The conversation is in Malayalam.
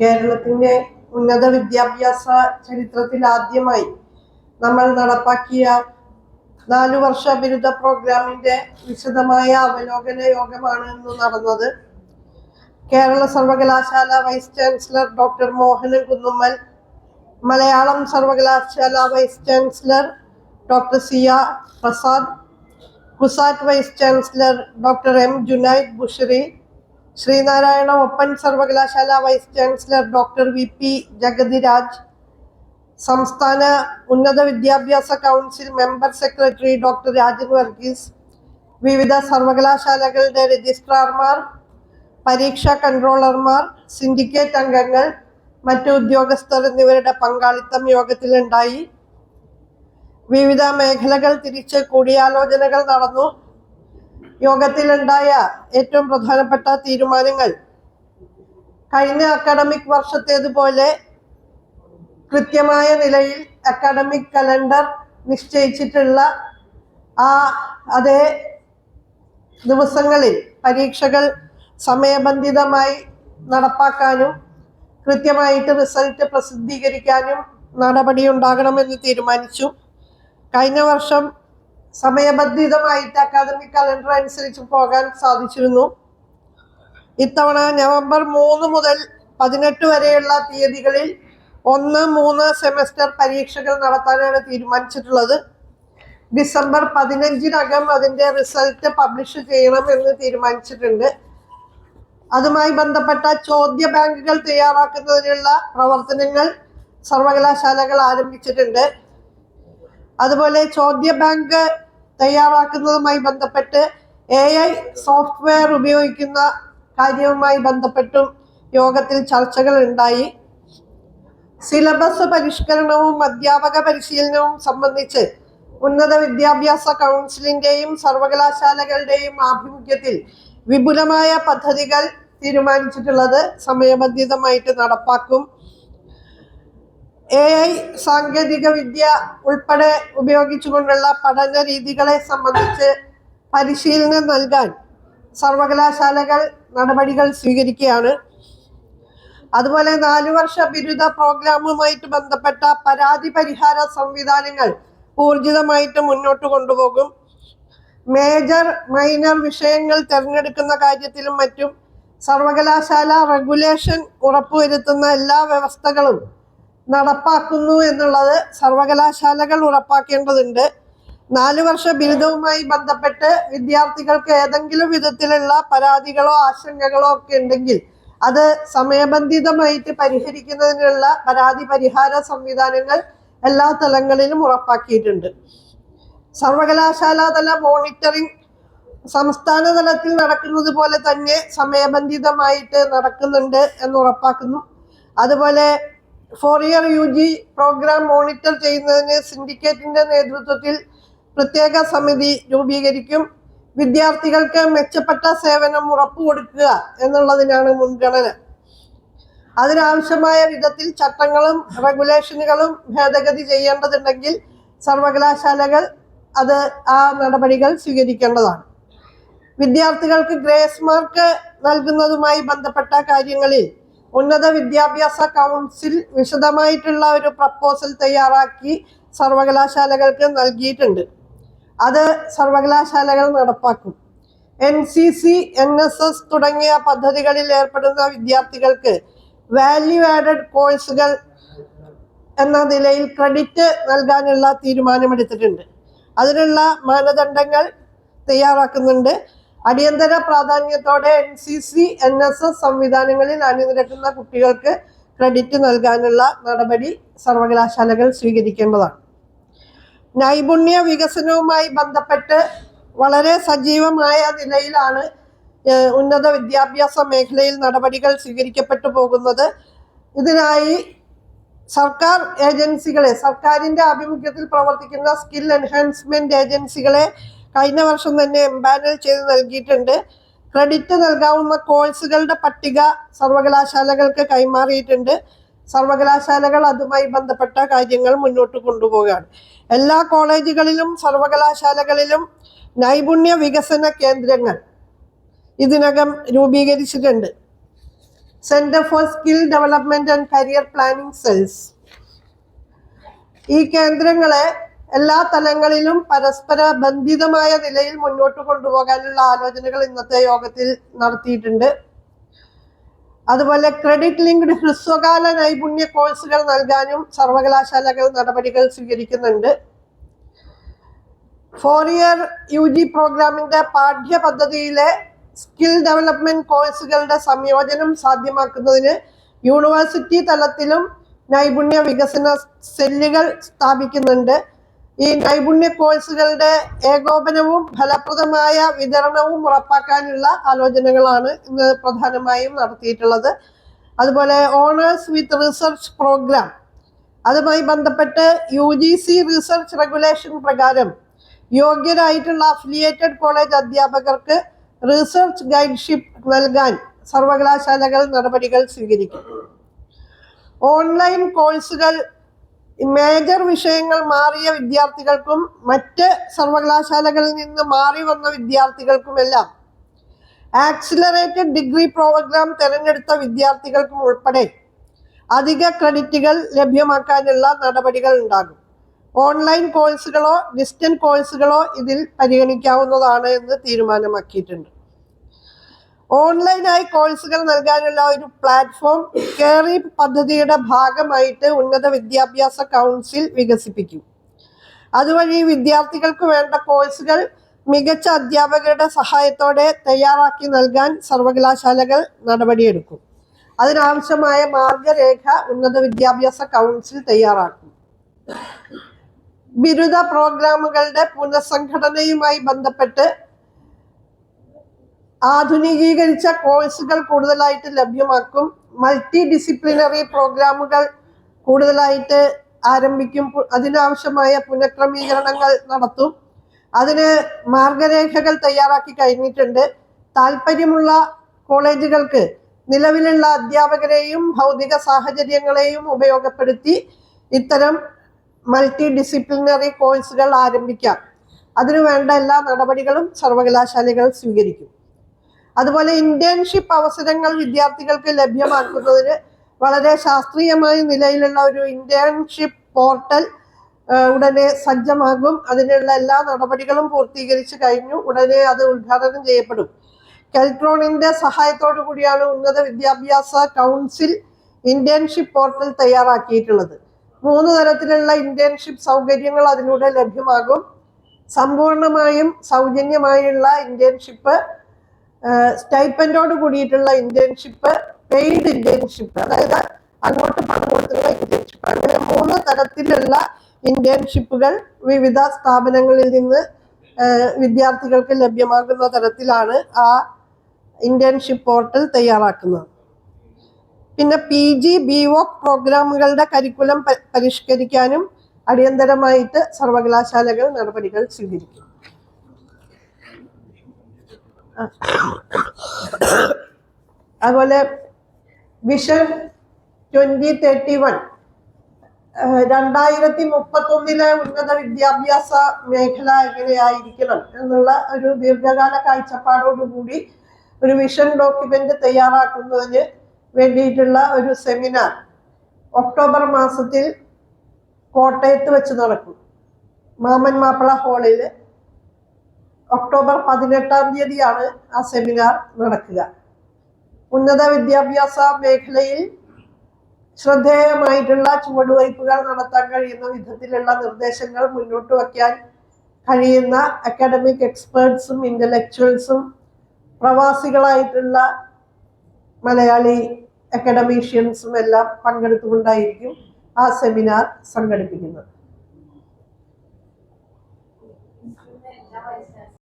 കേരളത്തിന്റെ ഉന്നത വിദ്യാഭ്യാസ ചരിത്രത്തിൽ ആദ്യമായി നമ്മൾ നടപ്പാക്കിയ നാലു വർഷ ബിരുദ പ്രോഗ്രാമിന്റെ വിശദമായ അവലോകന യോഗമാണ് ഇന്ന് നടന്നത്. കേരള സർവകലാശാല vice chancellor doctor Mohanan Kunnummal Malayalam സർവകലാശാല vice chancellor doctor Siya Prasad CUSAT vice chancellor doctor M Junaid Bushiri Sreenarayana open സർവകലാശാല vice chancellor doctor V P Jagathiraj സംസ്ഥാന ഉന്നത വിദ്യാഭ്യാസ council member secretary doctor Rajan Varghese വിവിധ സർവകലാശാലകളുടെ രജിസ്ട്രാർമാർ പരീക്ഷാ കൺട്രോളർമാർ സിൻഡിക്കേറ്റ് അംഗങ്ങൾ മറ്റു ഉദ്യോഗസ്ഥർ എന്നിവരുടെ പങ്കാളിത്തം യോഗത്തിലുണ്ടായി. വിവിധ മേഖലകൾ തിരിച്ച് കൂടിയാലോചനകൾ നടന്നു. യോഗത്തിലുണ്ടായ ഏറ്റവും പ്രധാനപ്പെട്ട തീരുമാനങ്ങൾ. കഴിഞ്ഞ അക്കാഡമിക് വർഷത്തേതുപോലെ കൃത്യമായ നിലയിൽ അക്കാഡമിക് കലണ്ടർ നിശ്ചയിച്ചിട്ടുള്ള ആ അതേ ദിവസങ്ങളിൽ പരീക്ഷകൾ സമയബന്ധിതമായി നടപ്പാക്കാനും കൃത്യമായിട്ട് റിസൾട്ട് പ്രസിദ്ധീകരിക്കാനും നടപടി ഉണ്ടാകണമെന്ന് തീരുമാനിച്ചു. കഴിഞ്ഞ വർഷം സമയബന്ധിതമായിട്ട് അക്കാദമിക് കലണ്ടർ അനുസരിച്ച് പോകാൻ സാധിച്ചിരുന്നു. ഇത്തവണ നവംബർ മൂന്ന് മുതൽ പതിനെട്ട് വരെയുള്ള തീയതികളിൽ ഒന്ന് മൂന്ന് സെമസ്റ്റർ പരീക്ഷകൾ നടത്താനാണ് തീരുമാനിച്ചിട്ടുള്ളത്. ഡിസംബർ പതിനഞ്ചിനകം അതിന്റെ റിസൾട്ട് പബ്ലിഷ് ചെയ്യണമെന്ന് തീരുമാനിച്ചിട്ടുണ്ട്. അതുമായി ബന്ധപ്പെട്ട ചോദ്യ ബാങ്കുകൾ തയ്യാറാക്കുന്നതിനുള്ള പ്രവർത്തനങ്ങൾ സർവകലാശാലകൾ ആരംഭിച്ചിട്ടുണ്ട്. അതുപോലെ ചോദ്യ ബാങ്ക് തയ്യാറാക്കുന്നതുമായി ബന്ധപ്പെട്ട് എ ഐ സോഫ്റ്റ്വെയർ ഉപയോഗിക്കുന്ന കാര്യവുമായി ബന്ധപ്പെട്ടും യോഗത്തിൽ ചർച്ചകൾ ഉണ്ടായി. സിലബസ് പരിഷ്കരണവും അധ്യാപക പരിശീലനവും സംബന്ധിച്ച് ഉന്നത വിദ്യാഭ്യാസ കൗൺസിലിന്റെയും സർവകലാശാലകളുടെയും ആഭിമുഖ്യത്തിൽ വിപുലമായ പദ്ധതികൾ തീരുമാനിച്ചിട്ടുള്ളത് സമയബന്ധിതമായിട്ട് നടപ്പാക്കും. എ ഐ സാങ്കേതിക വിദ്യ ഉൾപ്പെടെ ഉപയോഗിച്ചുകൊണ്ടുള്ള പഠന രീതികളെ സംബന്ധിച്ച് പരിശീലനം നൽകാൻ സർവകലാശാലകൾ നടപടികൾ സ്വീകരിക്കുകയാണ്. അതുപോലെ നാലു വർഷ ബിരുദ പ്രോഗ്രാമുമായിട്ട് ബന്ധപ്പെട്ട പരാതി പരിഹാര സംവിധാനങ്ങൾ ഊർജിതമായിട്ട് മുന്നോട്ട് കൊണ്ടുപോകും. മേജർ മൈനർ വിഷയങ്ങൾ തിരഞ്ഞെടുക്കുന്ന കാര്യത്തിലും മറ്റും സർവകലാശാല റെഗുലേഷൻ ഉറപ്പുവരുത്തുന്ന എല്ലാ വ്യവസ്ഥകളും നടപ്പാക്കുന്നു എന്നുള്ളത് സർവകലാശാലകൾ ഉറപ്പാക്കേണ്ടതുണ്ട്. നാലു വർഷ ബിരുദവുമായി ബന്ധപ്പെട്ട് വിദ്യാർത്ഥികൾക്ക് ഏതെങ്കിലും വിധത്തിലുള്ള പരാതികളോ ആശങ്കകളോ ഒക്കെ ഉണ്ടെങ്കിൽ അത് സമയബന്ധിതമായിട്ട് പരിഹരിക്കുന്നതിനുള്ള പരാതി പരിഹാര സംവിധാനങ്ങൾ എല്ലാ തലങ്ങളിലും ഉറപ്പാക്കിയിട്ടുണ്ട്. സർവകലാശാലാതല മോണിറ്ററിംഗ് സംസ്ഥാന തലത്തിൽ നടക്കുന്നത് പോലെ തന്നെ സമയബന്ധിതമായിട്ട് നടക്കുന്നുണ്ട് എന്ന് ഉറപ്പാക്കുന്നു. അതുപോലെ four year U G program monitor ചെയ്യുന്നതിന് സിൻഡിക്കേറ്റിന്റെ നേതൃത്വത്തിൽ പ്രത്യേക സമിതി രൂപീകരിക്കും. വിദ്യാർത്ഥികൾക്ക് മെച്ചപ്പെട്ട സേവനം ഉറപ്പുകൊടുക്കുക എന്നുള്ളതിനാണ് മുൻഗണന. അതിനാവശ്യമായ വിധത്തിൽ ചട്ടങ്ങളും റെഗുലേഷനുകളും ഭേദഗതി ചെയ്യേണ്ടതുണ്ടെങ്കിൽ സർവകലാശാലകൾ അത് ആ നടപടികൾ സ്വീകരിക്കേണ്ടതാണ്. വിദ്യാർത്ഥികൾക്ക് ഗ്രേസ് മാർക്ക് നൽകുന്നതുമായി ബന്ധപ്പെട്ട കാര്യങ്ങളിൽ ഉന്നത വിദ്യാഭ്യാസ കൗൺസിൽ വിശദമായിട്ടുള്ള ഒരു പ്രപ്പോസൽ തയ്യാറാക്കി സർവകലാശാലകൾക്ക് നൽകിയിട്ടുണ്ട്. അത് സർവകലാശാലകൾ നടപ്പാക്കും. N C C N S S തുടങ്ങിയ പദ്ധതികളിൽ ഏർപ്പെടുന്ന വിദ്യാർത്ഥികൾക്ക് വാല്യൂ ആഡഡ് കോഴ്സുകൾ എന്ന നിലയിൽ ക്രെഡിറ്റ് നൽകാനുള്ള തീരുമാനമെടുത്തിട്ടുണ്ട്. അതിനുള്ള മാനദണ്ഡങ്ങൾ തയ്യാറാക്കുന്നുണ്ട്. അടിയന്തര പ്രാധാന്യത്തോടെ N C C N S S സംവിധാനങ്ങളിൽ അണിനിരക്കുന്ന കുട്ടികൾക്ക് ക്രെഡിറ്റ് നൽകാനുള്ള നടപടി സർവകലാശാലകൾ സ്വീകരിക്കേണ്ടതാണ്. നൈപുണ്യ വികസനവുമായി ബന്ധപ്പെട്ട് വളരെ സജീവമായ നിലയിലാണ് ഉന്നത വിദ്യാഭ്യാസ മേഖലയിൽ നടപടികൾ സ്വീകരിക്കപ്പെട്ടു പോകുന്നത്. ഇതിനായി സർക്കാർ ഏജൻസികളെ സർക്കാരിന്റെ ആഭിമുഖ്യത്തിൽ പ്രവർത്തിക്കുന്ന സ്കിൽ എൻഹാൻസ്മെന്റ് ഏജൻസികളെ കഴിഞ്ഞ വർഷം തന്നെ എംപാനൽ ചെയ്ത് നൽകിയിട്ടുണ്ട്. ക്രെഡിറ്റ് നൽകാവുന്ന കോഴ്സുകളുടെ പട്ടിക സർവകലാശാലകൾക്ക് കൈമാറിയിട്ടുണ്ട്. സർവകലാശാലകൾ അതുമായി ബന്ധപ്പെട്ട കാര്യങ്ങൾ മുന്നോട്ട് കൊണ്ടുപോവുകയാണ്. എല്ലാ കോളേജുകളിലും സർവകലാശാലകളിലും നൈപുണ്യ വികസന കേന്ദ്രങ്ങൾ ഇതിനകം രൂപീകരിച്ചിട്ടുണ്ട്. Centre for skill development and career planning cells ഈ കേന്ദ്രങ്ങളെ എല്ലാ തലങ്ങളിലും പരസ്പര ബന്ധിതമായ നിലയിൽ മുന്നോട്ട് കൊണ്ടുപോകാനുള്ള ആലോചനകൾ ഇന്നത്തെ യോഗത്തിൽ നടത്തിയിട്ടുണ്ട്. അതുപോലെ ക്രെഡിറ്റ് ലിങ്ക്ഡ് ഹ്രസ്വകാല നൈപുണ്യ കോഴ്സുകൾ നൽകാനും സർവകലാശാലകൾ നടപടികൾ സ്വീകരിക്കുന്നുണ്ട്. ഫോർ ഇയർ യു ജി പ്രോഗ്രാമിന്റെ പാഠ്യപദ്ധതിയിലെ സ്കിൽ ഡെവലപ്മെന്റ് കോഴ്സുകളുടെ സംയോജനം സാധ്യമാക്കുന്നതിന് യൂണിവേഴ്സിറ്റി തലത്തിലും നൈപുണ്യ വികസന സെല്ലുകൾ സ്ഥാപിക്കുന്നുണ്ട്. ഈ നൈപുണ്യ കോഴ്സുകളുടെ ഏകോപനവും ഫലപ്രദമായ വിതരണവും ഉറപ്പാക്കാനുള്ള ആലോചനകളാണ് ഇന്ന് പ്രധാനമായും നടത്തിയിട്ടുള്ളത്. അതുപോലെ ഓണേഴ്സ് വിത്ത് റിസർച്ച് പ്രോഗ്രാം. അതുമായി ബന്ധപ്പെട്ട് U G C research regulation പ്രകാരം യോഗ്യരായിട്ടുള്ള അഫിലിയേറ്റഡ് കോളേജ് അധ്യാപകർക്ക് റിസർച്ച് ഗൈഡ്ഷിപ്പ് നൽകാൻ സർവകലാശാലകൾ നടപടികൾ സ്വീകരിക്കും. ഓൺലൈൻ കോഴ്സുകൾ മേജർ വിഷയങ്ങൾ മാറിയ വിദ്യാർത്ഥികൾക്കും മറ്റ് സർവകലാശാലകളിൽ നിന്ന് മാറി വന്ന വിദ്യാർത്ഥികൾക്കുമെല്ലാം ആക്സിലറേറ്റഡ് ഡിഗ്രി പ്രോഗ്രാം തിരഞ്ഞെടുത്ത വിദ്യാർത്ഥികൾക്കും ഉൾപ്പെടെ അധിക ക്രെഡിറ്റുകൾ ലഭ്യമാക്കാനുള്ള നടപടികൾ ഉണ്ടാകും. ഓൺലൈൻ കോഴ്സുകളോ ഡിസ്റ്റന്റ് കോഴ്സുകളോ ഇതിൽ പരിഗണിക്കാവുന്നതാണ് എന്ന് തീരുമാനമാക്കിയിട്ടുണ്ട്. ഓൺലൈനായി കോഴ്സുകൾ നൽകാനുള്ള ഒരു പ്ലാറ്റ്ഫോം കേറി പദ്ധതിയുടെ ഭാഗമായിട്ട് ഉന്നത വിദ്യാഭ്യാസ കൗൺസിൽ വികസിപ്പിക്കും. അതുവഴി വിദ്യാർത്ഥികൾക്ക് വേണ്ട കോഴ്സുകൾ മികച്ച അധ്യാപകരുടെ സഹായത്തോടെ തയ്യാറാക്കി നൽകാൻ സർവകലാശാലകൾ നടപടിയെടുക്കും. അതിനാവശ്യമായ മാർഗരേഖ ഉന്നത വിദ്യാഭ്യാസ കൗൺസിൽ തയ്യാറാക്കും. ബിരുദ പ്രോഗ്രാമുകളുടെ പുനഃസംഘടനയുമായി ബന്ധപ്പെട്ട് ആധുനികീകരിച്ച കോഴ്സുകൾ കൂടുതലായിട്ട് ലഭ്യമാക്കും. മൾട്ടി ഡിസിപ്ലിനറി പ്രോഗ്രാമുകൾ കൂടുതലായിട്ട് ആരംഭിക്കും. അതിനാവശ്യമായ പുനഃക്രമീകരണങ്ങൾ നടത്തും. അതിന് മാർഗരേഖകൾ തയ്യാറാക്കി കഴിഞ്ഞിട്ടുണ്ട്. താല്പര്യമുള്ള കോളേജുകൾക്ക് നിലവിലുള്ള അധ്യാപകരെയും ഭൗതിക സാഹചര്യങ്ങളെയും ഉപയോഗപ്പെടുത്തി ഇത്തരം മൾട്ടി ഡിസിപ്ലിനറി കോഴ്സുകൾ ആരംഭിക്കാം. അതിനുവേണ്ട എല്ലാ നടപടികളും സർവകലാശാലകൾ സ്വീകരിക്കും. അതുപോലെ ഇന്റേൺഷിപ്പ് അവസരങ്ങൾ വിദ്യാർത്ഥികൾക്ക് ലഭ്യമാക്കുന്നതിന് വളരെ ശാസ്ത്രീയമായ നിലയിലുള്ള ഒരു ഇന്റേൺഷിപ്പ് പോർട്ടൽ ഉടനെ സജ്ജമാകും. അതിനുള്ള എല്ലാ നടപടികളും പൂർത്തീകരിച്ചു കഴിഞ്ഞു. ഉടനെ അത് ഉദ്ഘാടനം ചെയ്യപ്പെടും. കെൽട്രോണിന്റെ സഹായത്തോടു കൂടിയാണ് ഉന്നത വിദ്യാഭ്യാസ കൗൺസിൽ ഇന്റേൺഷിപ്പ് പോർട്ടൽ തയ്യാറാക്കിയിട്ടുള്ളത്. മൂന്ന് തരത്തിലുള്ള ഇന്റേൺഷിപ്പ് സൗകര്യങ്ങൾ അതിലൂടെ ലഭ്യമാകും. സമ്പൂർണമായും സൗജന്യമായുള്ള ഇന്റേൺഷിപ്പ് സ്റ്റൈപ്പൻഡോട് കൂടിയിട്ടുള്ള ഇന്റേൺഷിപ്പ് പെയ്ഡ് ഇന്റേൺഷിപ്പ് അതായത് അങ്ങോട്ട് പണം കൊടുത്തുള്ള ഇന്റേൺഷിപ്പ് അങ്ങനെ മൂന്ന് തരത്തിലുള്ള ഇന്റേൺഷിപ്പുകൾ വിവിധ സ്ഥാപനങ്ങളിൽ നിന്ന് വിദ്യാർത്ഥികൾക്ക് ലഭ്യമാകുന്ന തരത്തിലാണ് ആ ഇന്റേൺഷിപ്പ് പോർട്ടൽ തയ്യാറാക്കുന്നത്. പിന്നെ പി ജി ബി ഒക് പ്രോഗ്രാമുകളുടെ കരിക്കുലം പരിഷ്കരിക്കാനും അടിയന്തരമായിട്ട് സർവകലാശാലകൾ നടപടികൾ സ്വീകരിക്കും. അതുപോലെ വിഷൻ ട്വന്റി തേർട്ടി വൺ രണ്ടായിരത്തി മുപ്പത്തൊന്നിലെ ഉന്നത വിദ്യാഭ്യാസ മേഖല എങ്ങനെയായിരിക്കണം എന്നുള്ള ഒരു ദീർഘകാല കാഴ്ചപ്പാടോടുകൂടി ഒരു വിഷൻ ഡോക്യുമെന്റ് തയ്യാറാക്കുന്നതിന് വേണ്ടിയിട്ടുള്ള ഒരു സെമിനാർ ഒക്ടോബർ മാസത്തിൽ കോട്ടയത്ത് വെച്ച് നടക്കും. മാമൻ മാപ്പിള ഹാളിൽ ഒക്ടോബർ പതിനെട്ടാം തീയതിയാണ് ആ സെമിനാർ നടക്കുക. ഉന്നത വിദ്യാഭ്യാസ മേഖലയിൽ ശ്രദ്ധേയമായിട്ടുള്ള ചുവടുവയ്പ്പുകൾ നടത്താൻ കഴിയുന്ന വിധത്തിലുള്ള നിർദ്ദേശങ്ങൾ മുന്നോട്ട് വയ്ക്കാൻ കഴിയുന്ന അക്കാഡമിക് എക്സ്പേർട്സും ഇന്റലക്ച്വൽസും പ്രവാസികളായിട്ടുള്ള മലയാളി അക്കാഡമീഷ്യൻസും എല്ലാം പങ്കെടുത്തുകൊണ്ടായിരിക്കും ആ സെമിനാർ സംഘടിപ്പിക്കുന്നത്.